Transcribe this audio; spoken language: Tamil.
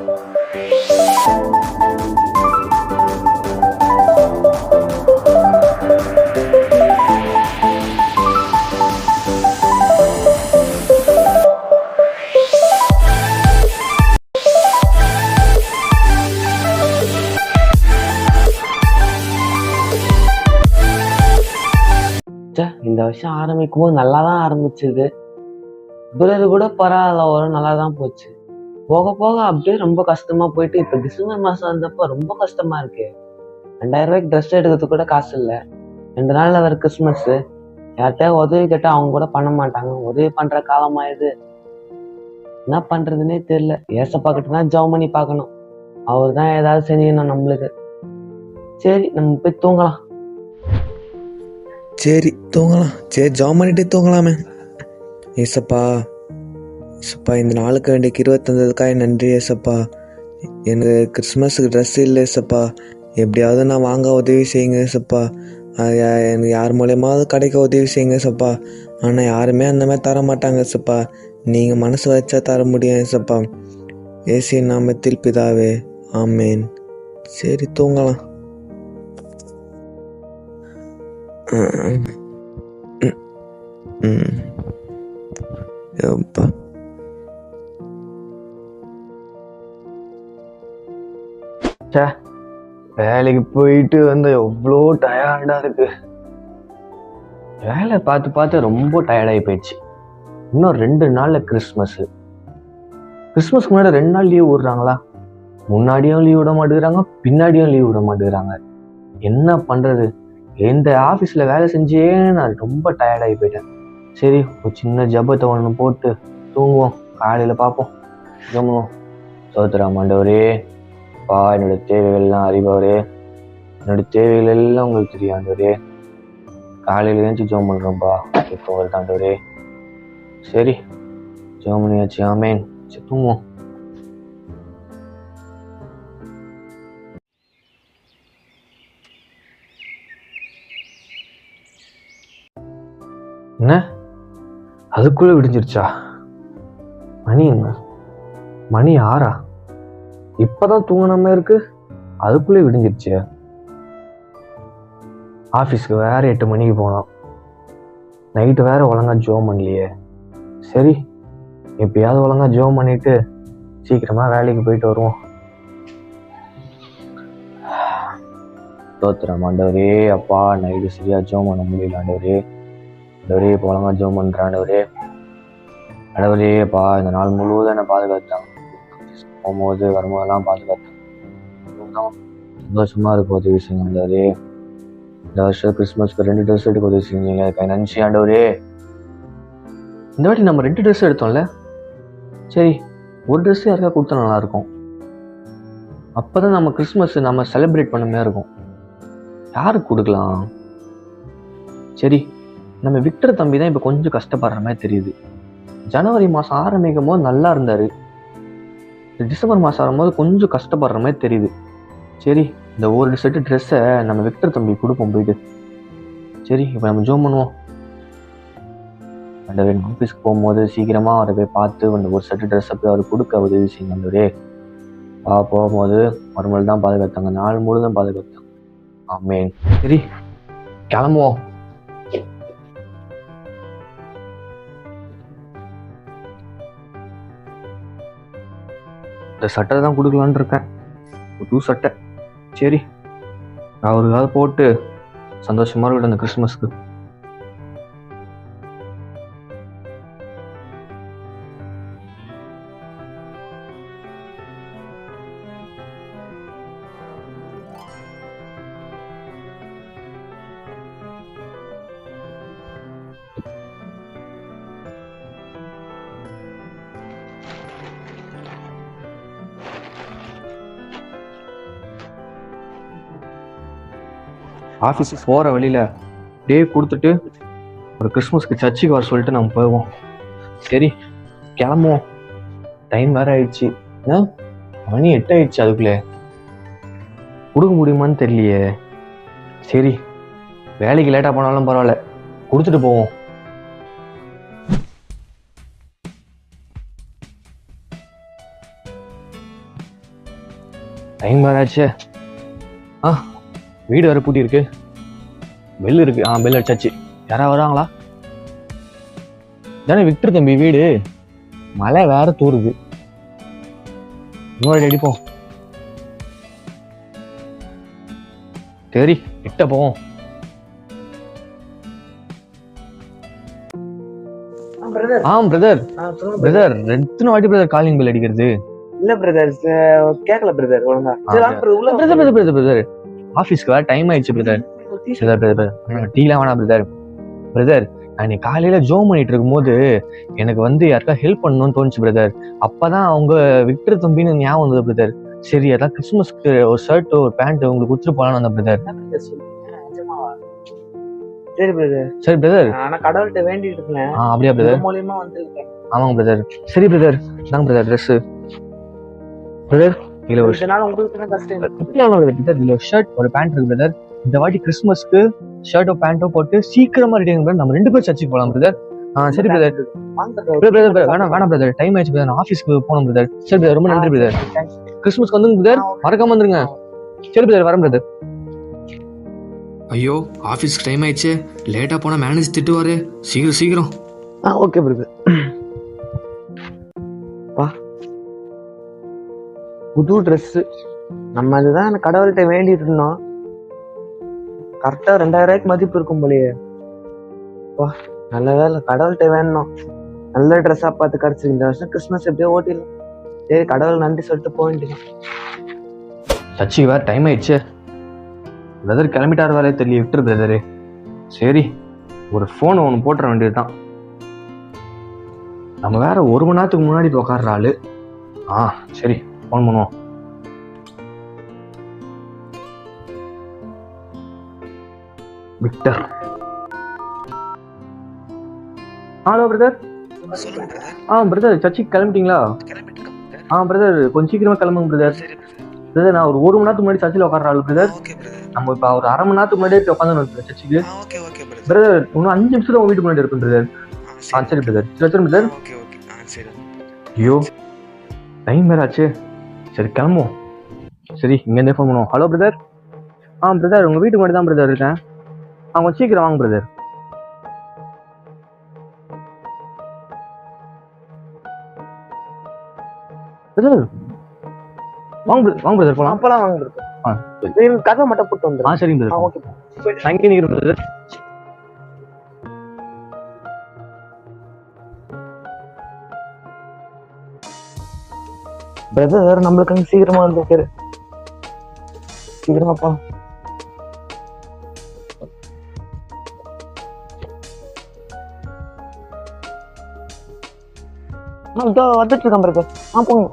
இந்த வருஷம் ஆரம்பிக்கும் போது நல்லா தான் ஆரம்பிச்சது. பிறகு கூட பரவாயில்ல ஒரு நல்லா தான் போச்சு. போக போக அப்படியே ரொம்ப கஷ்டமா போயிட்டு இப்போ டிசம்பர் மாசம் வந்தப்போ ரொம்ப கஷ்டமா இருக்கு. ரெண்டாயிரம் ரூபாய்க்கு ட்ரெஸ் எடுக்கிறதுக்கு கூட காசு இல்லை. ரெண்டு நாள்ல வர கிறிஸ்மஸ் யார்கிட்டயா உதவி கேட்டால் அவங்க கூட பண்ண மாட்டாங்க. உதவி பண்ற காலமா இது என்ன பண்றதுன்னே தெரியல. ஏசப்பா கிட்ட தான் ஜெபம் பண்ணி பார்க்கணும். அவர் தான் ஏதாவது செஞ்சணும் நம்மளுக்கு. சரி நம்ம போய் தூங்கலாம். சரி தூங்கலாம். சரி ஜாம் பண்ணிட்டே தூங்கலாமே. ஏசப்பா. சப்பா இந்த நாளுக்கு வேண்டிய இருபத்தஞ்சதுக்காக நன்றி ஏசப்பா. எனக்கு கிறிஸ்மஸுக்கு ட்ரெஸ் இல்லை சப்பா எப்படியாவது நான் வாங்க உதவி செய்யுங்க சப்பா யா- எனக்கு யார் மூலயமாவது கிடைக்க உதவி செய்யுங்க சப்பா ஆனால் யாருமே அந்த மாதிரி தர மாட்டாங்க சப்பா நீங்கள் மனசு வச்சா தர முடியும் சப்பா ஏசி நாமத்தில் பிதாவே ஆமேன். சரி தூங்கலாம். ம். ம். எப்பா. சே வேலைக்கு போயிட்டு வந்து எவ்வளோ டயர்டா இருக்கு. வேலை பார்த்து பார்த்து ரொம்ப டயர்டாகி போயிடுச்சு. இன்னும் ரெண்டு நாள்ல கிறிஸ்மஸ் கிறிஸ்மஸ்க்கு முன்னாடி ரெண்டு நாள் லீவ் விடுறாங்களா? முன்னாடியும் லீவ் விட மாட்டேங்கிறாங்க பின்னாடியும் லீவ் விட மாட்டேங்கிறாங்க. என்ன பண்றது? எந்த ஆஃபீஸில் வேலை செஞ்சே நான் ரொம்ப டயர்டாகி போயிட்டேன். சரி ஒரு சின்ன ஜபத்தை ஒன்று போட்டு தூங்குவோம். காலையில் பார்ப்போம். ஜம்முவோம் சோத்ரா மாண்டவரே அப்பா என்னோட தேவைகள்லாம் அறிபவரே. என்னோட தேவைகள் எல்லாம் உங்களுக்கு தெரியும் ஆண்டவரே. காலையில ஏஞ்சி ஜோம் பண்ணுறோம்ப்பா இப்போ வருது ஆண்டவரே. சரி ஜோம் பண்ணியாச்சு. ஆமேன். சரி தூங்குவோம். என்ன? அதுக்குள்ள விடிஞ்சிருச்சா? மணி என்ன? மணி ஆறா? இப்பதான் தூங்கின இருக்கு? அதுக்குள்ளே விடிஞ்சிருச்சு ஆஃபீஸ்க்கு வேற எட்டு மணிக்கு போனோம் நைட்டு வேற ஒழுங்கா ஜோம் பண்ணலையே. சரி எப்பயாவது ஒழுங்கா ஜோம் பண்ணிட்டு சீக்கிரமா வேலைக்கு போயிட்டு வருவோம். தோத்துறேன் ஆண்டவரே அப்பா நைட்டு சரியா ஜோம் பண்ண முடியல ஆண்டவரே ஆண்டவரே இப்போ ஒழுங்கா ஜோம் பண்றேன் ஆண்டவரே ஆண்டவரே அப்பா இந்த நாள் முழுவதும் என்னை பாதுகாத்தாங்க போகும்போது வரும்போதெல்லாம் பாதுகாத்தேன் சந்தோஷமாக சந்தோஷமா இருக்கும் உதவி செய்யுங்க ஆண்டவரே இந்த வருஷம் கிறிஸ்மஸ்க்கு ரெண்டு ட்ரெஸ் எடுக்க உதவி செஞ்சீங்களே கை நன்றி ஆண்டவரே. இந்த வாட்டி நம்ம ரெண்டு ட்ரெஸ் எடுத்தோம்ல? சரி ஒரு ட்ரெஸ் யாருக்கா கொடுத்தா நல்லா இருக்கும் அப்பதான் நம்ம கிறிஸ்மஸ் நம்ம செலிப்ரேட் பண்ண மாதிரி இருக்கும். யாருக்கு கொடுக்கலாம்? சரி நம்ம விக்டர் தம்பி தான் இப்போ கொஞ்சம் கஷ்டப்படுற மாதிரி தெரியுது. ஜனவரி மாதம் ஆரம்பிக்கும் போது நல்லா இருந்தார். டிசம்பர் மாதம் வரும்போது கொஞ்சம் கஷ்டப்படுற மாதிரி தெரியுது. சரி இந்த ஒரு செட்டு ட்ரெஸ்ஸை நம்ம விக்டர் தம்பி கொடுப்போம் போயிட்டு. சரி இப்போ நம்ம ஜோம் பண்ணுவோம். அந்த ஆஃபீஸ்க்கு போகும்போது சீக்கிரமாக அவரை போய் பார்த்து அந்த ஒரு செட்டு ட்ரெஸ்ஸை போய் அவர் கொடுக்க உதவி செய்யுங்க ஆண்டவரே பா போகும்போது மறுமொழி தான் பாதுகாத்தாங்க. நாள் முழுதும் பாதுகாத்தாங்க. ஆமேன். சரி கிளம்புவோம். இந்த சட்டை தான் கொடுக்கலான் இருக்கேன். புது சட்டை. சரி நான் ஒரு காலம் போட்டு சந்தோஷமாக இருக்கட்டும் இந்த கிறிஸ்மஸ்க்கு ஆஃபீஸ் போகிற வழியில் டே கொடுத்துட்டு ஒரு கிறிஸ்மஸ்க்கு சர்ச்சுக்கு வர சொல்லிட்டு நம்ம போவோம். சரி கிளம்புவோம். டைம் வேற ஆயிடுச்சு. ஆ? மணி எட்டு ஆயிடுச்சு அதுக்குள்ளே. கொடுக்க முடியுமான்னு தெரியலையே. சரி வேலைக்கு லேட்டாக போனாலும் பரவாயில்ல. கொடுத்துட்டு போவோம். டைம் வேறு ஆச்சு ஆ? வீடு வேற பூட்டி இருக்கு. பெல் இருக்கு. ஆ பெல் அடிச்சாச்சு. யாரா வராங்களா? தானே விக்டர் தம்பி வீடு. மழை வேற தூருது. இன்னொரு அடிப்போம் சரி கிட்ட போவோம் பிரதர் ஆ பிரதர் பிரதர் எத்தனை வாட்டி பிரதர் காலிங் பெல் அடிக்கிறது? இல்ல பிரதர் கேட்கல பிரதர் ஒழுங்கா. பிரதர் பிரதர் பிரதர் பிரதர் ஆஃபீஸ்க்கு வேற டைம் ஆயிடுச்சு பிரதர் பிரதர் பிரதர் டீலாம் வேணாம் பிரதர் பிரதர் நான் காலையில ஜோம் பண்ணிட்டு இருக்கும்போது எனக்கு வந்து யாருக்கா ஹெல்ப் பண்ணணும்னு தோணுச்சு பிரதர் அப்பதான் அவங்க விக்டர் தம்பின்னு ஞாபகம் வந்தது பிரதர் சரி அதான் கிறிஸ்மஸ்க்கு ஒரு ஷர்ட் ஒரு பேண்ட் உங்களுக்கு கொடுத்துட்டு போலான்னு வந்தேன் பிரதர்? சரி பிரதர் சரி பிரதர் ஆனா கடவுள்கிட்ட வேண்டிட்டு இருக்கேன் ஆ அப்படியா பிரதர் மூலியமா வந்து ஆமாங்க பிரதர் சரி பிரதர் நாங்க பிரதர் ட்ரெஸ் பிரதர் இதுல ஒரு இதுல ஒரு ஷர்ட் ஒரு பேண்ட் இருக்கு பிரதர் இந்த வாட்டி கிறிஸ்மஸ்க்கு ஷர்ட்டோ பேண்டோ போட்டு சீக்கிரமா ரெடி ஆகும் நம்ம ரெண்டு பேரும் சர்ச்சுக்கு போலாம் பிரதர் ஆ சரி பிரதர் வேணாம் வேணாம் பிரதர் டைம் ஆயிடுச்சு பிரதர் நான் ஆஃபீஸ்க்கு போகணும் பிரதர் சரி பிரதர் ரொம்ப நன்றி பிரதர். கிறிஸ்மஸ்க்கு வந்துங்க பிரதர் மறக்காம வந்துருங்க. சரி பிரதர் வரேன் பிரதர் ஐயோ ஆஃபீஸ்க்கு டைம் ஆயிடுச்சு. லேட்டாக போனால் மேனேஜ் திட்டுவாரு. சீக்கிரம் சீக்கிரம். ஆ ஓகே பிரதர் புது ட்ரெஸ் நம்ம அதுதான் கடவுள்கிட்ட வேண்டிட்டு இருந்தோம். கரெக்டா ரெண்டாயிரம் ரூபாய்க்கு மதிப்பு இருக்கும் போலயே. வா நல்ல வேலை. கடவுள்கிட்ட வேணும் நல்ல ட்ரெஸ்ஸா பார்த்து கிடைச்சிருக்கு. இந்த வருஷம் கிறிஸ்மஸ் எப்படியோ ஓட்டிடலாம். சரி கடவுள் நன்றி சொல்லிட்டு போக வேண்டியது. சச்சி வேற டைம் ஆயிடுச்சு. பிரதர் கிளம்பிட்டார் வேலையே தெரியல விட்டுரு பிரதரு சரி ஒரு ஃபோன் ஒன்று போட்டுற வேண்டியதுதான். நம்ம வேற ஒரு மணி நேரத்துக்கு முன்னாடி உட்கார்ற ஆளு. ஆ சரி. ஃபோன் பண்ணுவோம் விக்டர் ஹலோ பிரதர் ஆ பிரதர் சர்ச்சுக்கு கிளம்பிட்டீங்களா? ஆ பிரதர் கொஞ்சம் சீக்கிரமா கிளம்புங்க பிரதர் பிரதர் நான் ஒரு ஒரு மணி நேரத்துக்கு முன்னாடி சர்ச்சில் உட்கார பிரதர் நம்ம இப்போ ஒரு அரை மணி நேரத்துக்கு முன்னாடியே போய் உட்காந்து சர்ச்சுக்கு. பிரதர் இன்னும் அஞ்சு நிமிஷம் உங்க வீட்டு முன்னாடி இருக்கும் பிரதர் ஆ சரி பிரதர் சரி பிரதர் ஐயோ. டைம் வேற ஆச்சு. சரி கிளம்புவோம். சரி இங்கேருந்தே ஃபோன் பண்ணுவோம். ஹலோ பிரதர் ஆ பிரதர் உங்கள் வீட்டுக்கு முன்னாடி தான் பிரதர் இருக்கேன். ஆ கொஞ்சம் சீக்கிரம் வாங்க பிரதர் பிரதர் வாங்க brother, வாங்க பிரதர் போகலாம் அப்பெல்லாம் வாங்க பிரதர் ஆ சரி. கதை மட்டும் போட்டு ஆ வந்துடும் சரிங்க பிரதர் ஓகே இங்கே நிற்கிறேன் பிரதர் பிரதர் நம்மளுக்கு வந்து சீக்கிரமா வந்துருக்காரு சீக்கிரமாப்பா. வந்துட்டு இருக்கேன் பிரதர் ஆ போங்க.